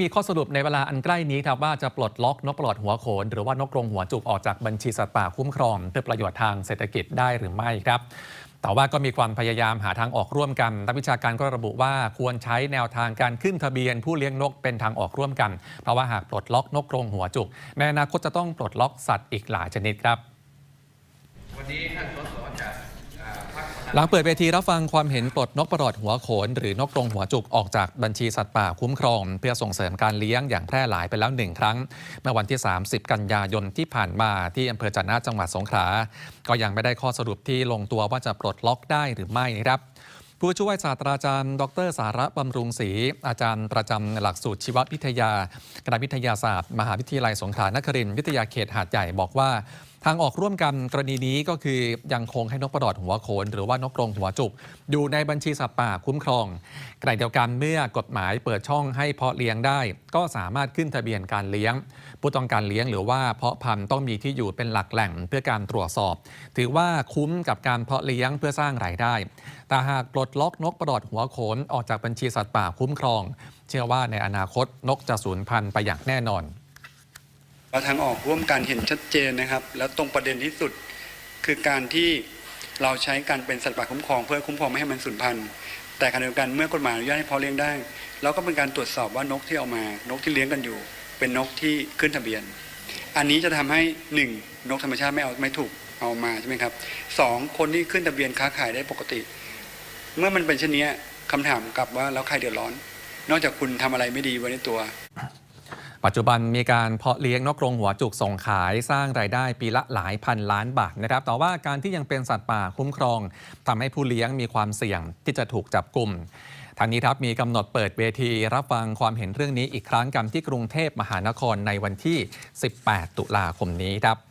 มีข้อสรุปในเวลาอันใกล้นี้ครับว่าจะปลดล็อกนกปลอดหัวโขน หรือว่านกกรงหัวจุกออกจากบัญชีสัตว์ป่าคุ้มครอง เพื่อประโยชน์ทางเศรษฐกิจได้หรือไม่ครับ แต่ว่าก็มีความพยายามหาทางออกร่วมกันนักวิชาการก็ระบุว่าควรใช้แนวทางการขึ้นทะเบียน ผู้เลี้ยงนกเป็นทางออกร่วมกัน เพราะว่าหากปลดล็อกนกกรงหัวจุกในอนาคตจะต้องปลดล็อกสัตว์อีกหลายชนิดครับ วันนี้ท่านสสจากอ่าพรรค หลังเปิดเวทีรับฟังความเห็นปลดนกประหลอดหัวโขน หรือนกกรงหัวจุกออกจากบัญชีสัตว์ป่าคุ้มครอง เพื่อส่งเสริมการเลี้ยงอย่างแพร่หลายไปแล้วหนึ่งครั้ง เมื่อวันที่ 30 กันยายนที่ผ่านมาที่อำเภอจันทนาจังหวัดสงขลา ก็ยังไม่ได้ข้อสรุปที่ลงตัวว่าจะปลดล็อกได้หรือไม่นะครับผู้ช่วยศาสตราจารย์ ดรสาระบำรุงศรีอาจารย์ประจำหลักสูตรชีววิทยา คณะวิทยาศาสตร์ มหาวิทยาลัยสงขลานครินทร์วิทยาเขตหาดใหญ่บอกว่าทางออกร่วมกันกรณีนี้ก็คือยังคงให้นกประดอดหัวโขนหรือว่านกกรงหัวจุก อยู่ในบัญชีสัตว์ป่าคุ้มครองขณะเดียวกันเมื่อกฎหมายเปิดช่องให้เพาะเลี้ยงได้ ก็สามารถขึ้นทะเบียนการเลี้ยง ผู้ต้องการเลี้ยงหรือว่าเพาะพันธุ์ต้องมีที่อยู่เป็นหลักแหล่งเพื่อการตรวจสอบ ถือว่าคุ้มกับการเพาะเลี้ยงเพื่อสร้างรายได้ แต่หากปลดล็อกนกประดอดหัวโขนออกจากบัญชีสัตว์ป่าคุ้มครอง เชื่อว่าในอนาคตนกจะสูญพันธุ์ไปอย่างแน่นอน เราทางออกร่วมกันเห็นชัดเจนนะครับ แล้วตรงประเด็นที่สุดคือการที่เราใช้การเป็นสัตว์ป่าคุ้มครองเพื่อคุ้มครองไม่ให้มันสูญพันธุ์แต่ขณะเดียวกันเมื่อกฎหมายอนุญาตให้เพาะเลี้ยงได้เราก็เป็นการตรวจสอบว่านกที่เอามานกที่เลี้ยงกันอยู่ เป็นนกที่ขึ้นทะเบียน อันนี้จะทำให้หนึ่งนกธรรมชาติไม่เอาไม่ถูกเอามาใช่ไหมครับสองคนที่ขึ้นทะเบียนค้าขายได้ปกติ เมื่อมันเป็นเช่นนี้คำถามกลับว่าแล้วใครเดือดร้อน นอกจากคุณทำอะไรไม่ดีไว้ในตัว ปัจจุบันมีการเพาะเลี้ยงนกกรงหัวจุกส่งขายสร้างรายได้ปีละหลายพันล้านบาทนะครับ แต่ว่าการที่ยังเป็นสัตว์ป่าคุ้มครองทำให้ผู้เลี้ยงมีความเสี่ยงที่จะถูกจับกลุ่มทางนี้ครับมีกำหนดเปิดเวทีรับฟังความเห็นเรื่องนี้อีกครั้งกันที่กรุงเทพมหานครในวันที่ 18 ตุลาคมนี้ครับ